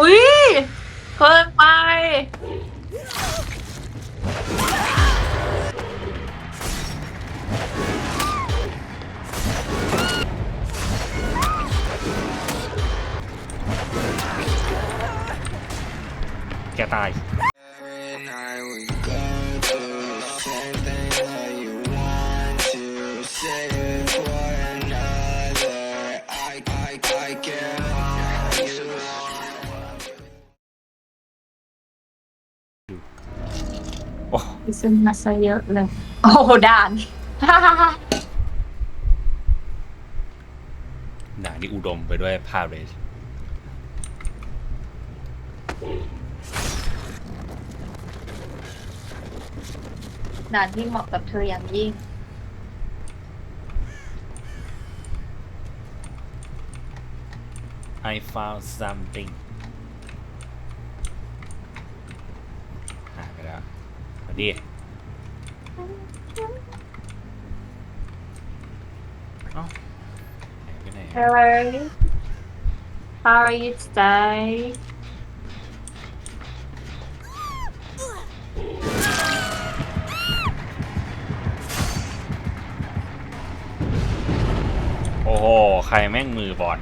อุ้ยเกินไป แกตาย โอ้ซึ่งมาซะเยอะเลย โอ้โหด่าน ด่านนี้อุดมไปด้วยภาพเลยด่านที่เหมาะกับเธออย่างยิ่งไอ found something หายไปแล้วสวัส ดีเอ้าหายไปไหนอะ Hello How are you today โอ้โห ใครแม่งมือบอล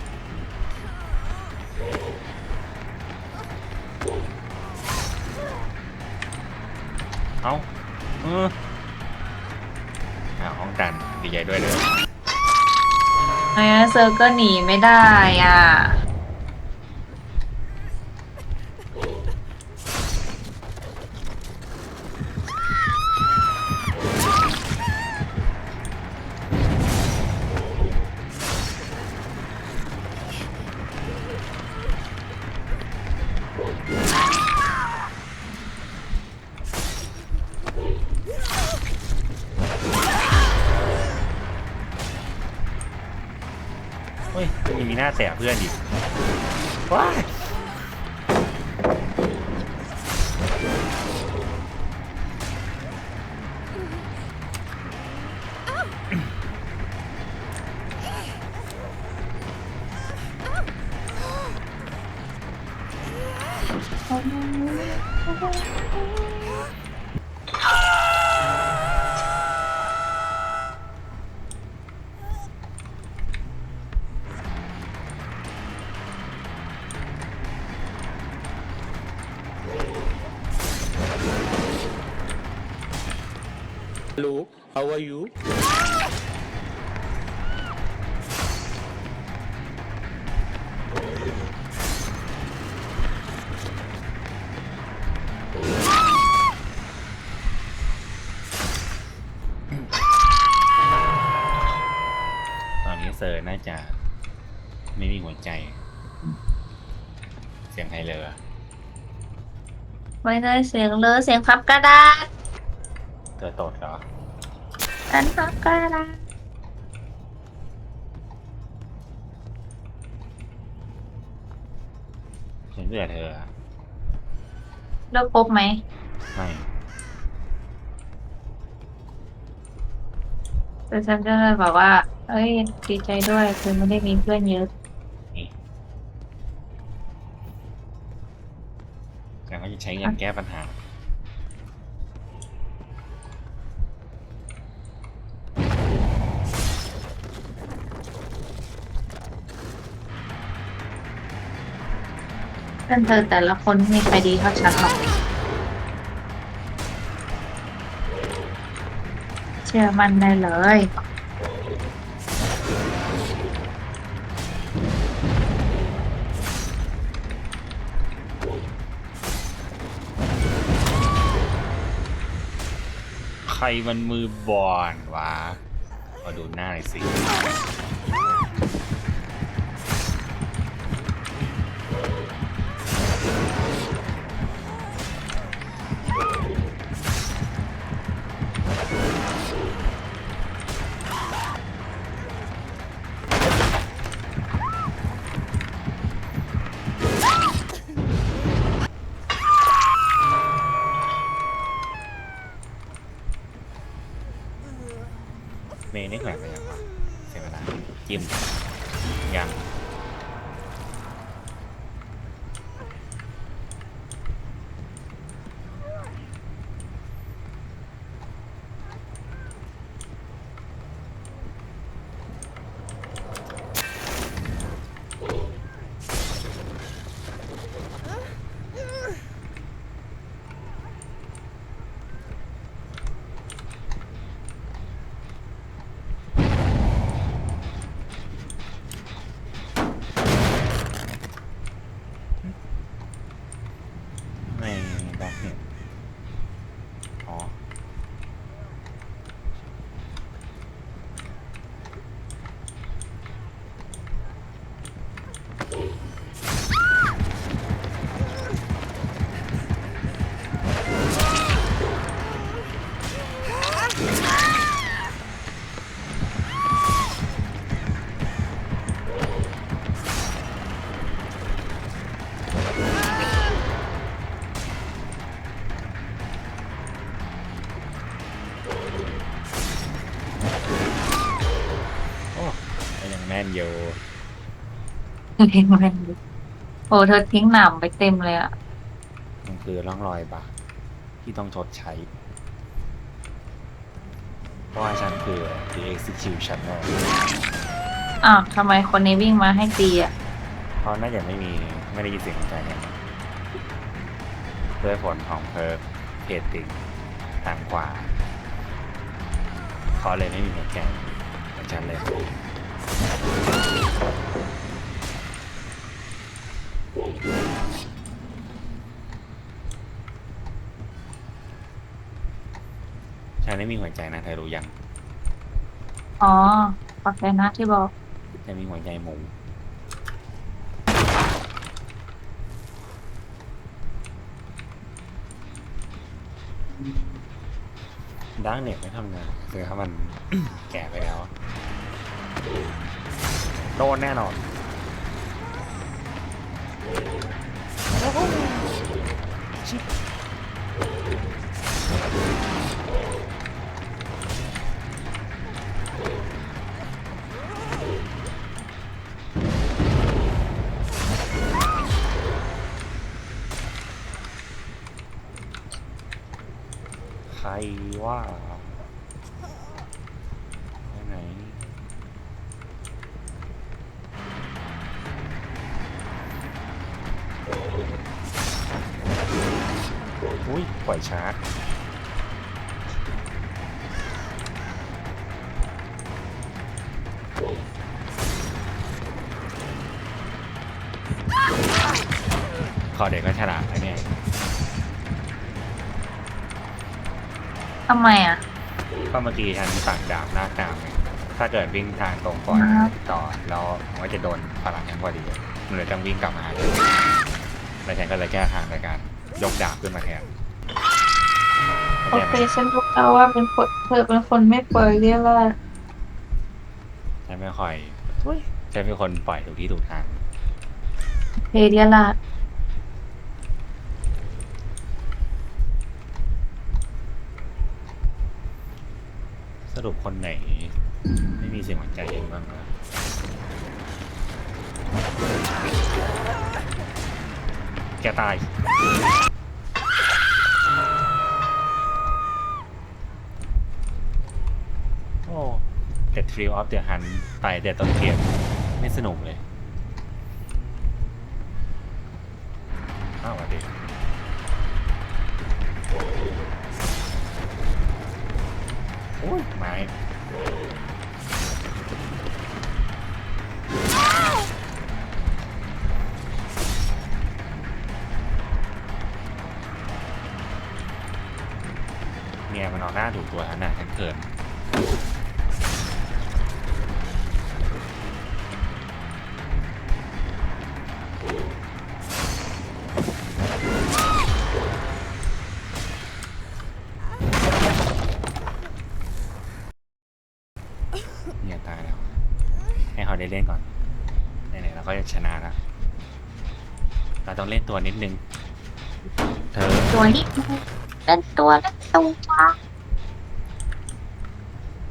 เอาเอออ่าห้องกันดีใจด้วยเลยไอ้เซอร์ก็หนีไม่ได้อะ มีหน้าแสบเพื่อนดิว้าย ตอนนี้เซอร์น่าจะ ไม่มีหัวใจ เสียงไฮเลอร์ไม่ได้เสียงเลยเสียงพับกระดาษเธอตดเหรอ อันพับกระดาษฉันเบื่อเธออะเลิกคบไหม ไม่แต่ฉันก็เลยบอกว่า เอ้ย ดีใจด้วยคือไม่ได้มีเพื่อนเยอะนี่แล้วก็จะใช้เงินแก้ปัญหา เพื่อนเธอแต่ละคนม่มีใครดีเท่าฉันหรอกเชื่อมันได้เลยใครมันมือบอลวะมาดูหน้าหน่อยสิ เมย์นี่แขวนไปยังวะเสียเวลาจิ้มยัง เพลงมันโอ้เธอทิ้งหนามไปเต็มเลยอะมันคือร่องรอยบาปที่ต้องชดใช้ เพราะว่าฉันคือ the executioner อ้าวทำไมคนนี้วิ่งมาให้ตีอะเพราะน่าจะไม่มีไม่ได้ยินเสียงหัวใจเนี่ยด้วยผลของเพิร์กเพจติงทางขวาเขาเลยไม่มีหัวใจเหมือนฉันเลย ฉันไม่มีหัวใจนะเธอรู้ยังอ๋อขอบใจนะที่บอกฉันมีหัวใจหมูดังเน็ตไม่ทำงานคือถ้ามัน แก่ไปแล้ว โดนแน่นอน ชิบ ปล่อยชาร์จขอเด็กก็ฉลาดนะเนี่ยทำไมอะก็เมื่อกี้ฉันปักดาบหน้ากลางไงถ้าเกิดวิ่งทางตรงก่อนครับต่อแล้วมันก็จะโดนพลังฉันพอดีมันเลยต้องวิ่งกลับมาหาฉันแล้วฉันก็เลยแก้ทางในการยกดาบขึ้นมาแทน โอเคฉันรู้แล้วว่าเป็นคนเธอเป็นคนไม่ปล่อยเรียกว่าฉันไม่ค่อยฉันเป็นคนปล่อยถูกที่ถูกทางเพเรียละสรุปคนไหน ไม่มีเสียงหัวใจเองบ้างนะแกตาย แต่ Thrill of the Hunt ตายแต่ต้นเกมไม่สนุกเลยอ้าวสวัสดีโอ้ยไม้เนี่ยมันเอาหน้าถูกตัวฉันน่ะฉันเกิน ไหนๆเราก็จะชนะแล้วเราต้องเล่นตัวนิดนึง เธอตัวนี้เป็นตัวเล็กตัว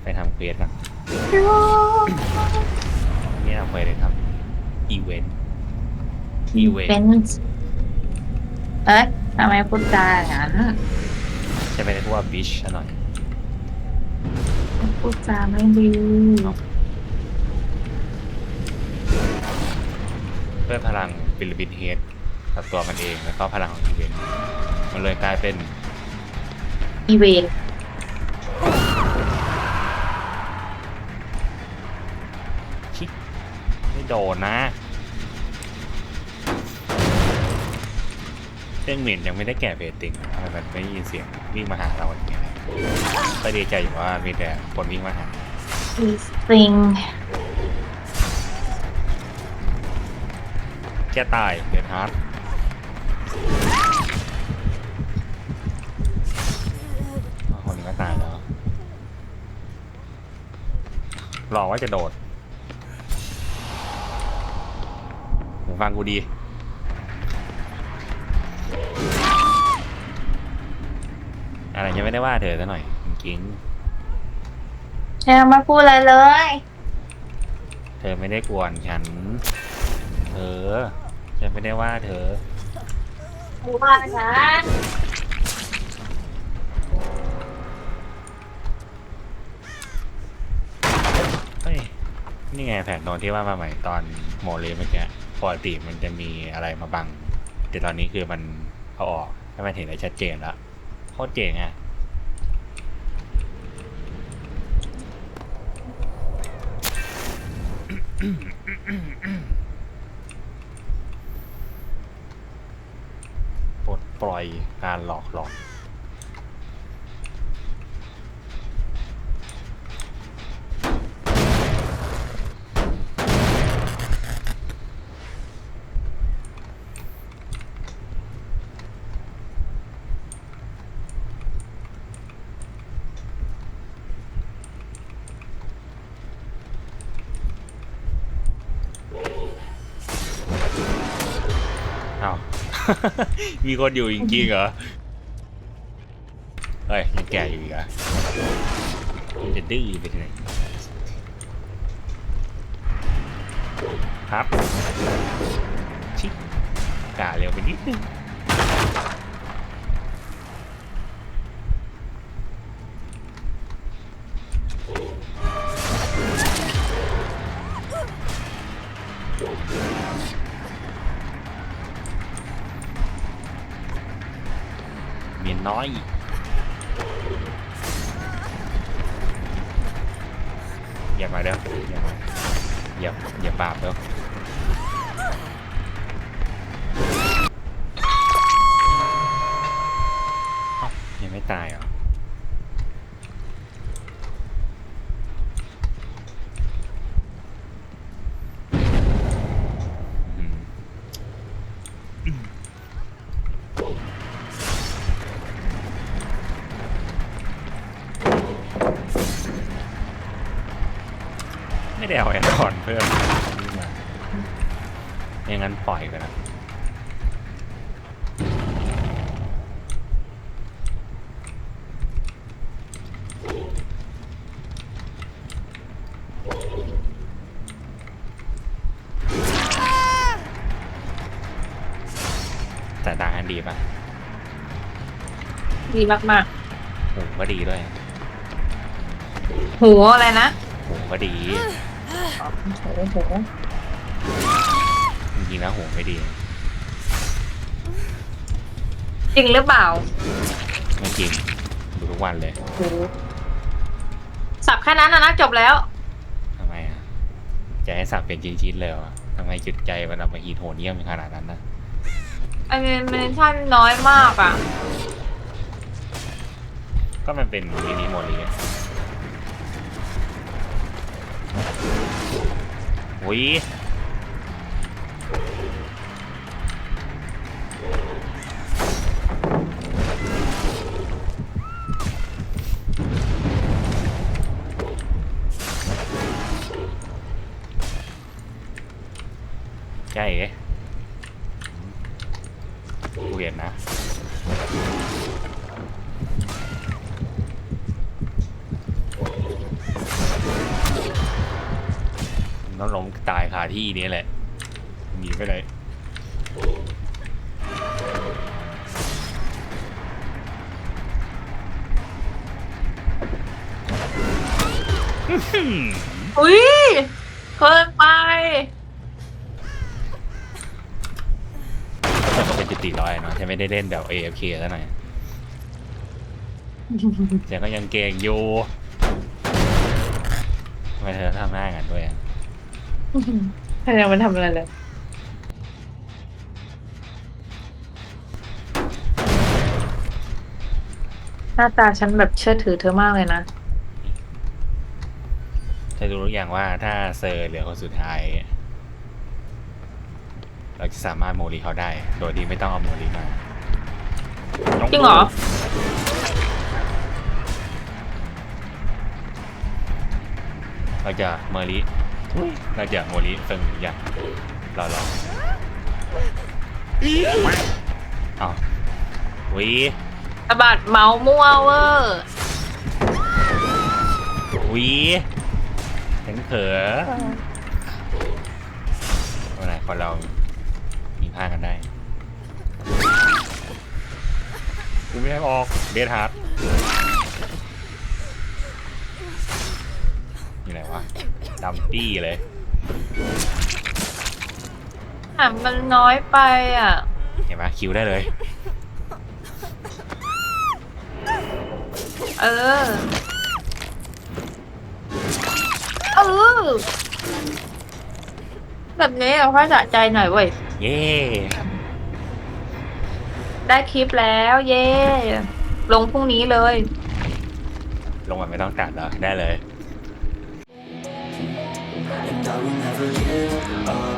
ไปทำเควสก่อนนี่ทำเควสเลยครับ อีเวนต์ อีเวนเป็นต์เอ๊ะทำไมพูดจาอย่างนั้นจะไปเรียกว่าบิชหน่อยพูดจาไม่ดี ด้วยพลังฟิลิปปินเฮดกับตัวมันเองแล้วก็พลังของอีเวนต์มันเลยกลายเป็นอีเวนต์ชิคไม่โดนนะเครื่องหมิ่นยังไม่ได้แก่เบตติ้งทำไมมันไม่ได้ยินเสียงวิ่งมาหาเราอย่างเงี้ยก็ดีใจอยู่ว่ามีแต่คนวิ่งมาหาอีสิ ค่ตายเดนฮาร์ดคนนี้ก็ตายแล้วรอว่าจะโดดหูฟังกูดีอะไรยังไม่ได้ว่าเธอซะหน่อยจริงแค่ไม่พูดอะไรเลย เธอไม่ได้กวนฉัน เธอ ฉันไม่ได้ว่าเธอรู้ว่านะเฮ้ยนี่ไงแผนตอนที่ว่ามาใหม่ตอนโมเลเมื่อกี้ปกติมันจะมีอะไรมาบัง แต่ตอนนี้คือมันเอาออกให้มันเห็นได้ชัดเจนแล้วโคตรเจ๋งอะ ปล่อยการหลอกหลอน อ้าว มีคนอยู่จริงๆเหรอ เฮ้ยยังแก่อยู่อีกเหรอะจะดื้อไปที่ไหนครับชิกาเร็วไปนิดนึงายั แต่ตาอันดีป่ะดีมากหูก็ดีด้วยๆหูอะไรนะหูก็ดี หูหูจริงๆแล้วหูไม่ดี จริงหรือเปล่าไม่จริง ดูทุกวันเลยหูสับแค่นั้นนะนะจบแล้ว ทำไมอะจะให้สับเป็นชิ้นๆเลยเหรอทำไมจิตใจมันเอามาฮีโทเนียมขนาดนั้นนะ ไอเมนเมนชั่นน้อยมากอะ ก็มันเป็นมินิโมลีอะอุ้ยใช่เอ๋ ที่นี้แหละหนีไปเลยอุ้ยเกินไปแต่ก็เป็นจุดตีร้อยเนาะฉันไม่ได้เล่นแบบ AFK ซะหน่อยแต่ก็ยังเก่งอยู่ทำไมเธอทำหน้ากันด้วยอะ พยายามมันทำอะไรเลยหน้าตาฉันแบบเชื่อถือเธอมากเลยนะเธอรู้หรือยังว่าถ้าเซอร์เหลือคนสุดท้าย เราจะสามารถโมลีเขาได้ โดยที่ไม่ต้องเอาโมลีมาจริงเหรอ เราจะเมอริ เราจะโมลีเฟิงอย่างรอรอเอาวีสะบัดเมาส์มั่วเวอร์วีฉันเผลอเมื่อไหร่คนเรามีพลากันได้กูไม่ได้ออกเดทฮาร์ด อยู่ไหนวะดำตี้เลยอะมันน้อยไปอะ เห็นไหมคิวได้เลย เออ เออ แบบนี้เราค่อยสะใจหน่อยเว้ย เย้ได้คลิปแล้วเย่ ลงพรุ่งนี้เลย ลงมาไม่ต้องตัดแล้วได้เลย And I will never give up.